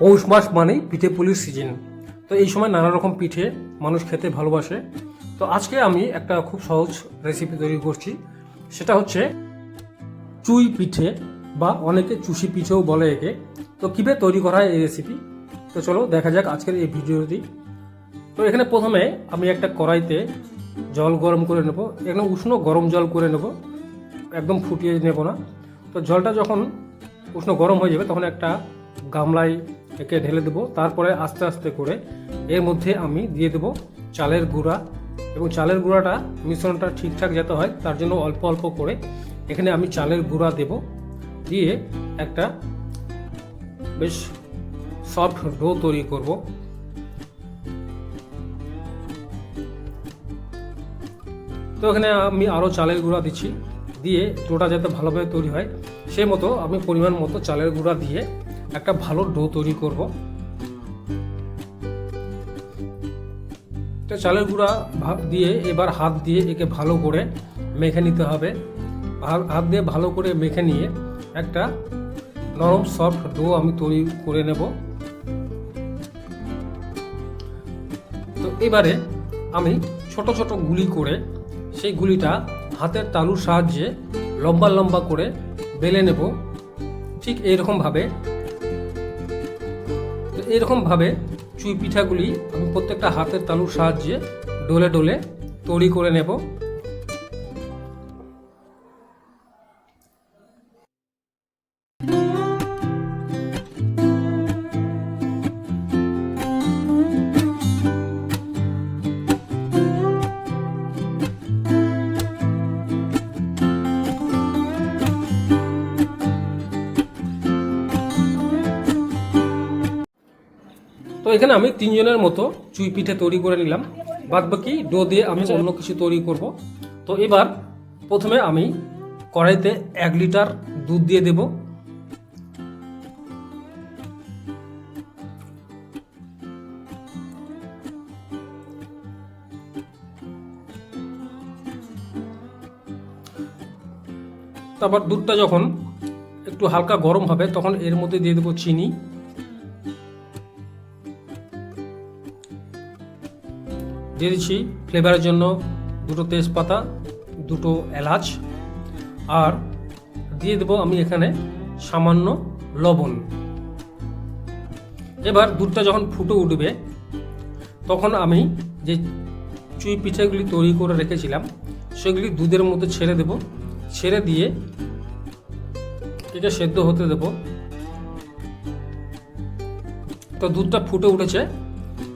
পৌষ মাস মানেই পিঠে পুলির সিজন তো এই সময় নানা রকম পিঠে মানুষ খেতে ভালোবাসে। তো আজকে আমি একটা খুব সহজ রেসিপি তৈরি করছি। সেটা হচ্ছে চুই পিঠে বা অনেকে চুষি পিঠেও বলে একে। তো কীভাবে তৈরি করা হয় এই রেসিপি তো চলো দেখা যাক আজকের এই ভিডিওটি। তো এখানে প্রথমে আমি একটা কড়াইতে জল গরম করে নেব। এখানে উষ্ণ গরম জল করে নেব। একদম ফুটিয়ে নেব না। তো জলটা যখন উষ্ণ গরম হয়ে যাবে, তখন একটা গামলায় একে ঢেলে দেবো। তারপরে আস্তে আস্তে করে এর মধ্যে আমি দিয়ে দেবো চালের গুঁড়া। এবং চালের গুঁড়াটা মিশ্রণটা ঠিকঠাক যাতে হয়, তার জন্য অল্প অল্প করে এখানে আমি চালের গুঁড়া দেব। দিয়ে একটা বেশ সফট ডো তৈরি করব। তো এখানে আমি আরও চালের গুঁড়া দিচ্ছি। দিয়ে ডোটা যাতে ভালোভাবে তৈরি হয়, সেই মতো আমি পরিমাণ মতো চালের গুঁড়া দিয়ে একটা ভালো ডো তৈরি করব। তো চালের গুঁড়া দিয়ে এবার হাত দিয়ে একে ভালো করে মেখে নিতে হবে। হাত দিয়ে ভালো করে মেখে নিয়ে একটা নরম সফট ডো আমি তৈরি করে নেব। তো এবারে আমি ছোট ছোট গুলি করে সেই গুলিটা হাতের তালুর সাহায্যে লম্বা লম্বা করে বেলে নেব। ঠিক এইরকমভাবে তো এইরকমভাবে চুই পিঠাগুলি আমি প্রত্যেকটা হাতের তালুর সাহায্যে ডোলে ডোলে তৈরি করে নেব। তো এখানে আমি তিনজনের মতো চুই পিঠে তৈরি করে নিলাম। বাদ বাকি ডো দিয়ে আমি অন্য কিছু তৈরি করব। তো এবার প্রথমে আমি কড়াইতে এক লিটার দুধ দিয়ে দেব। তারপর দুধটা যখন একটু হালকা গরম হবে, তখন এর মধ্যে দিয়ে দেবো চিনি। দিয়ে দিচ্ছি ফ্লেভারের জন্য দুটো তেজপাতা, দুটো এলাচ আর দিয়ে দেবো আমি এখানে সামান্য লবণ। এবার দুধটা যখন ফুটে উঠবে, তখন আমি যে চুই পিঠেগুলি তৈরি করে রেখেছিলাম, সেগুলি দুধের মধ্যে ছেড়ে দেব। ছেড়ে দিয়ে এটা সেদ্ধ হতে দেব। তো দুধটা ফুটে উঠেছে।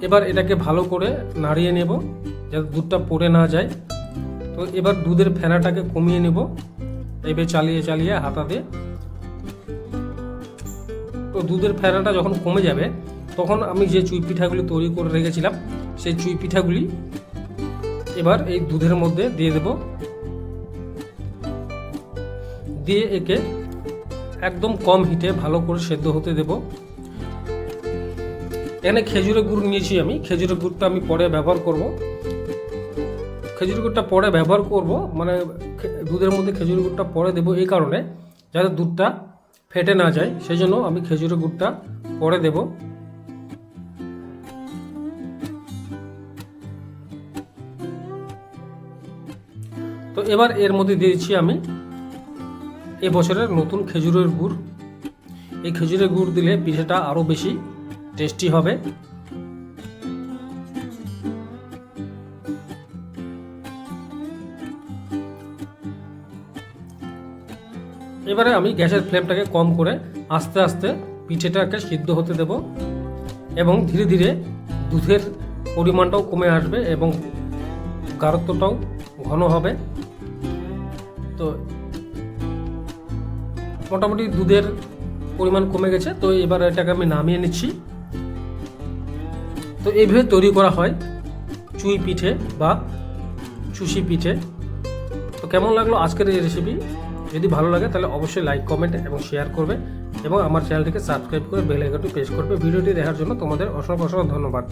এবার এটাকে ভালো করে নাড়িয়ে নেব যাতে দুধটা পড়ে না যায়। তো এবার দুধের ফেনাটাকে কমিয়ে নেব। এইভাবে চালিয়ে চালিয়ে হাতা দিয়ে তো দুধের ফেনাটা যখন কমে যাবে, তখন আমি যে চুই পিঠাগুলি তৈরি করে রেখেছিলাম, সেই চুই পিঠাগুলি এবার এই দুধের মধ্যে দিয়ে দেব। দিয়ে একে একদম কম হিটে ভালো করে সেদ্ধ হতে দেবো। এখানে খেজুরের গুড় নিয়েছি আমি। খেজুরের গুড়টা আমি পরে ব্যবহার করব। খেজুরের গুড়টা পরে ব্যবহার করব। মানে দুধের মধ্যে খেজুরের গুড়টা পরে দেবো এই কারণে, যাতে দুধটা ফেটে না যায়। সেই জন্য আমি খেজুরের গুড়টা পরে দেব। তো এবার এর মধ্যে দিয়েছি আমি এ বছরের নতুন খেজুরের গুড়। এই খেজুরের গুড় দিলে পিঠেটা আরও বেশি টেস্টি হবে। এবারে আমি গ্যাসের ফ্লেমটাকে কম করে আস্তে আস্তে পিঠেটাকে সিদ্ধ হতে দেব এবং ধীরে ধীরে দুধের পরিমাণটাও কমে আসবে এবং গাঢ়ত্বটাও ঘন হবে। তো মোটামুটি দুধের পরিমাণ কমে গেছে, তো এবার এটাকে আমি নামিয়ে নিচ্ছি। তো এইভাবে তৈরি করা হয়, চুই পিঠে বা চুষি পিঠে। তো কেমন লাগল আজকের এই রেসিপি যদি ভালো লাগে তাহলে অবশ্যই লাইক কমেন্ট এবং শেয়ার করবে এবং আমার চ্যানেলটিকে সাবস্ক্রাইব করে বেল আইকনটি প্রেস করবে। ভিডিওটি দেখার জন্য তোমাদের অসংখ্য অসংখ্য ধন্যবাদ।